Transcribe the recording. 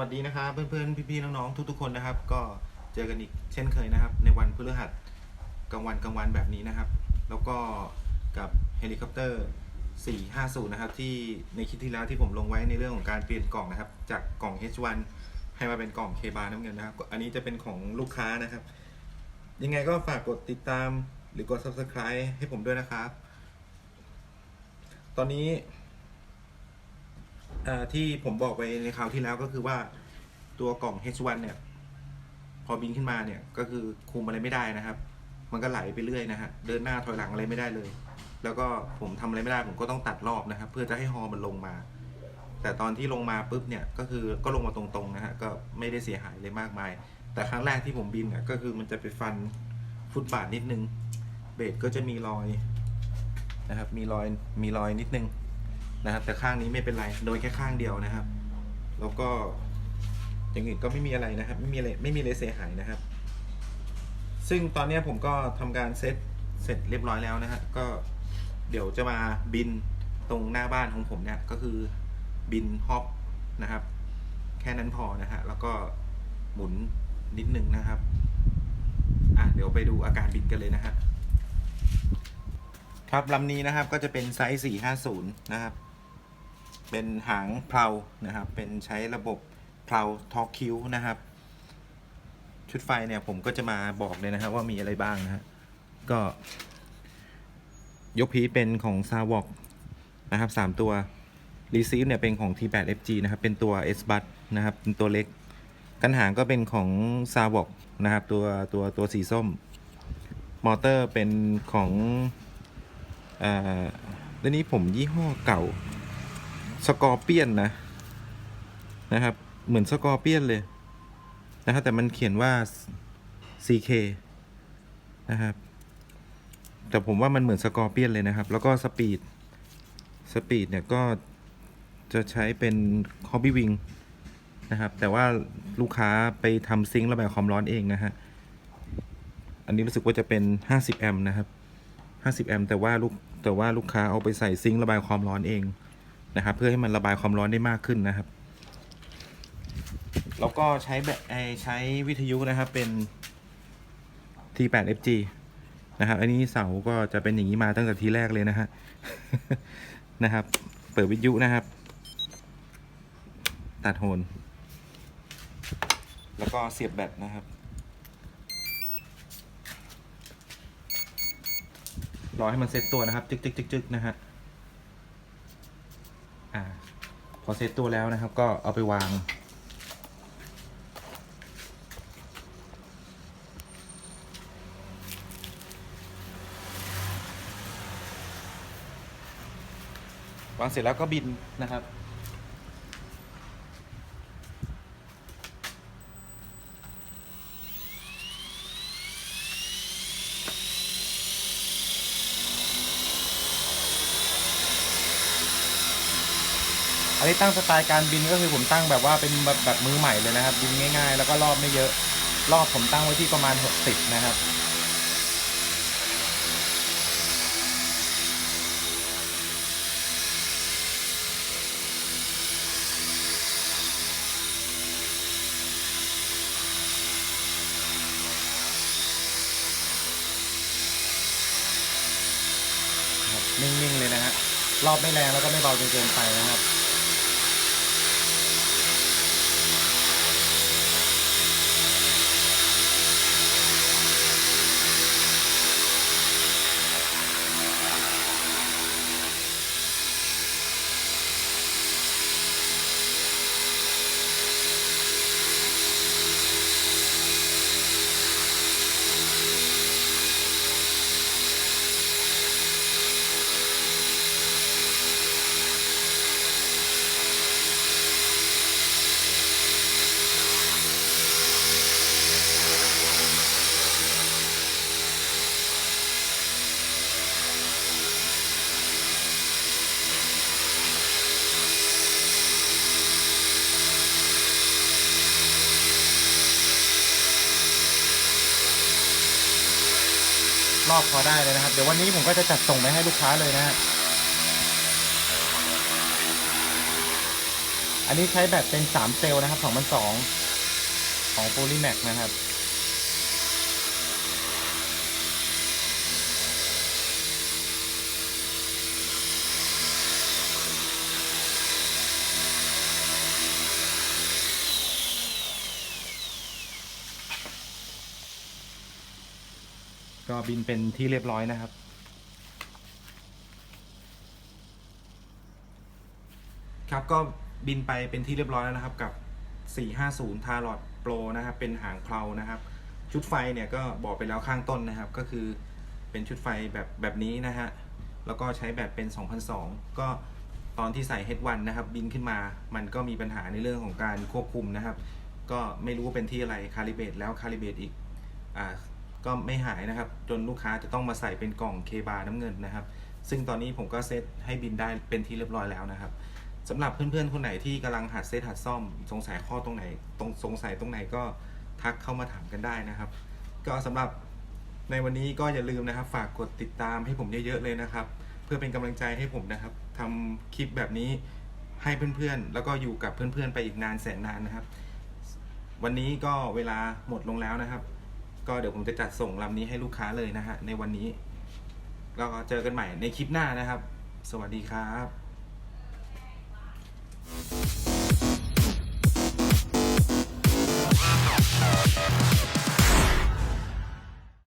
วัสดีนะครับเพื่อนๆ พี่ๆ น้องๆ ทุกๆ คนนะครับ ก็เจอกันอีกเช่นเคยนะครับ ในวันพฤหัสกลางวันกลางวันแบบนี้นะครับ แล้วก็กับเฮลิคอปเตอร์ 450 นะครับ ที่ในคลิปที่แล้วที่ผมลงไว้ในเรื่องของการเปลี่ยนกล่องนะครับ จากกล่อง H1 ให้มาเป็นกล่อง K bar น้ำเงินนะครับ อันนี้จะเป็นของลูกค้านะครับ ยังไงก็ฝากกดติดตามหรือกด subscribe ให้ผมด้วยนะครับ ตอนนี้ อ่อที่ผมบอกไปในคราวที่แล้วก็คือว่าตัวกล่อง H1 เนี่ย พอบินขึ้นมาเนี่ยก็คือคุมอะไรไม่ได้นะครับ มันก็ไหลไปเรื่อยนะฮะเดินหน้าถอยหลังอะไรไม่ได้เลย แล้วก็ผมทำอะไรไม่ได้ผมก็ต้องตัดรอบนะครับ เพื่อจะให้ฮอมันลงมา แต่ตอนที่ลงมาปุ๊บเนี่ยก็คือก็ลงมาตรงๆนะฮะก็ไม่ได้เสียหายเลยมากมาย แต่ครั้งแรกที่ผมบินเนี่ยก็คือมันจะไปฟันฟุตบาทนิดนึงเบรกก็จะมีรอยนะครับมีรอยมีรอยนิดนึง นะครับ แต่ข้างนี้ไม่เป็นไร โดยแค่ข้างเดียวนะครับ แล้วก็อย่างอื่นก็ไม่มีอะไรนะครับ ไม่มีอะไรไม่มีอะไรเสียหายนะครับ ซึ่งตอนนี้ผมก็ทำการเซตเสร็จเรียบร้อยแล้วนะฮะก็เดี๋ยวจะมาบินตรงหน้าบ้านของผมเนี่ย ก็คือบินฮอปนะครับ แค่นั้นพอนะฮะแล้วก็หมุนนิดนึงนะครับอะเดี๋ยวไปดูอาการบินกันเลยนะฮะครับลำนี้นะครับก็จะเป็นไซส์450 นะครับ เป็นหางเพลานะครับ เป็นใช้ระบบเพลาทอคิวนะครับ ชุดไฟเนี่ยผมก็จะมาบอกเลยนะครับว่ามีอะไรบ้างนะฮะก็ ยกพีเป็นของ s a w o k นะครับ3 ตัว Receive เนี่ยเป็นของ T8FG นะครับ เป็นตัว S b u d นะครับ เป็นตัวเล็ก กันหางก็เป็นของ s a w o k นะครับ ตัวตัวตัวสีส้ม มอเตอร์เป็นของอ่าเรื่องนี้ผมยี่ห้อเก่า สกอร์เปียนนะนะครับ เหมือนสกอร์เปียนเลยนะครับแต่มันเขียนว่า CK นะครับ แต่ผมว่ามันเหมือนสกอร์เปียนเลยนะครับ แล้วก็สปีดสปีดเนี่ยก็จะใช้เป็น Hobby Wing นะครับ แต่ว่าลูกค้าไปทำซิงค์ระบายความร้อนเองนะฮะ อันนี้รู้สึกว่าจะเป็น 50 แอมป์นะครับ 50 แอมป์แต่ว่าลูกแต่ว่าลูกค้าเอาไปใส่ซิงค์ระบายความร้อนเอง นะครับ เพื่อให้มันระบายความร้อนได้มากขึ้นนะครับ แล้วก็ใช้แบบใช้วิทยุนะครับเป็น T8FG นะครับ อันนี้เสาก็จะเป็นอย่างนี้มาตั้งแต่ทีแรกเลยนะฮะนะครับ เปิดวิทยุนะครับ ตัดโหนแล้วก็เสียบแบตนะครับรอให้มันเซ็ตตัวนะครับ จึกจึกจึกจึกนะฮะ อ่า พอเซตตัวแล้วนะครับ ก็เอาไปวาง วางเสร็จแล้วก็บินนะครับ อันนี้ตั้งสไตล์การบินก็คือผมตั้งแบบว่าเป็นแบบแบบมือใหม่เลยนะครับบินง่ายๆ แล้วก็รอบไม่เยอะรอบผมตั้งไว้ที่ประมาณ 60 นะครับครับนิ่งๆเลยนะฮะรอบไม่แรงแล้วก็ไม่เบาจนเกินไปนะครับ รอบพอได้เลยนะครับ เดี๋ยววันนี้ผมก็จะจัดส่งไปให้ลูกค้าเลยนะฮะอันนี้ใช้แบบเป็น 3 เซลล์นะครับ2002ของ f o l y Max นะครับ ก็บินเป็นที่เรียบร้อยนะครับ ครับก็บินไปเป็นที่เรียบร้อยแล้วนะครับกับ 450 t a r o t Pro นะครับ เป็นหางเพลานะครับ ชุดไฟเนี่ยก็บอกไปแล้วข้างต้นนะครับ ก็คือเป็นชุดไฟแบบแบบนี้นะฮะ แล้วก็ใช้แบบเป็น 2002 ก็ตอนที่ใส่ H1 นะครับ บินขึ้นมา มันก็มีปัญหาในเรื่องของการควบคุมนะครับ ก็ไม่รู้ว่าเป็นที่อะไรคาลิเบตแล้วคาลิเบตอีกอ่า ก็ไม่หายนะครับ จนลูกค้าจะต้องมาใส่เป็นกล่องเคบาน้ำเงินนะครับ ซึ่งตอนนี้ผมก็เซตให้บินได้เป็นที่เรียบร้อยแล้วนะครับสำหรับเพื่อนๆคนไหนที่กำลังหัดเซตหัดซ่อม สงสัยข้อตรงไหนตรงสงสัยตรงไหนก็ทักเข้ามาถามกันได้นะครับ ก็สำหรับในวันนี้ก็อย่าลืมนะครับ ฝากกดติดตามให้ผมเยอะๆเลยนะครับ เพื่อเป็นกำลังใจให้ผมนะครับทำคลิปแบบนี้ให้เพื่อนๆ แล้วก็อยู่กับเพื่อนๆ ไปอีกนานแสนนานนะครับ วันนี้ก็เวลาหมดลงแล้วนะครับ ก็เดี๋ยวผมจะจัดส่งลำนี้ให้ลูกค้าเลยนะฮะในวันนี้ก็เจอกันใหม่ในคลิปหน้านะครับ สวัสดีครับ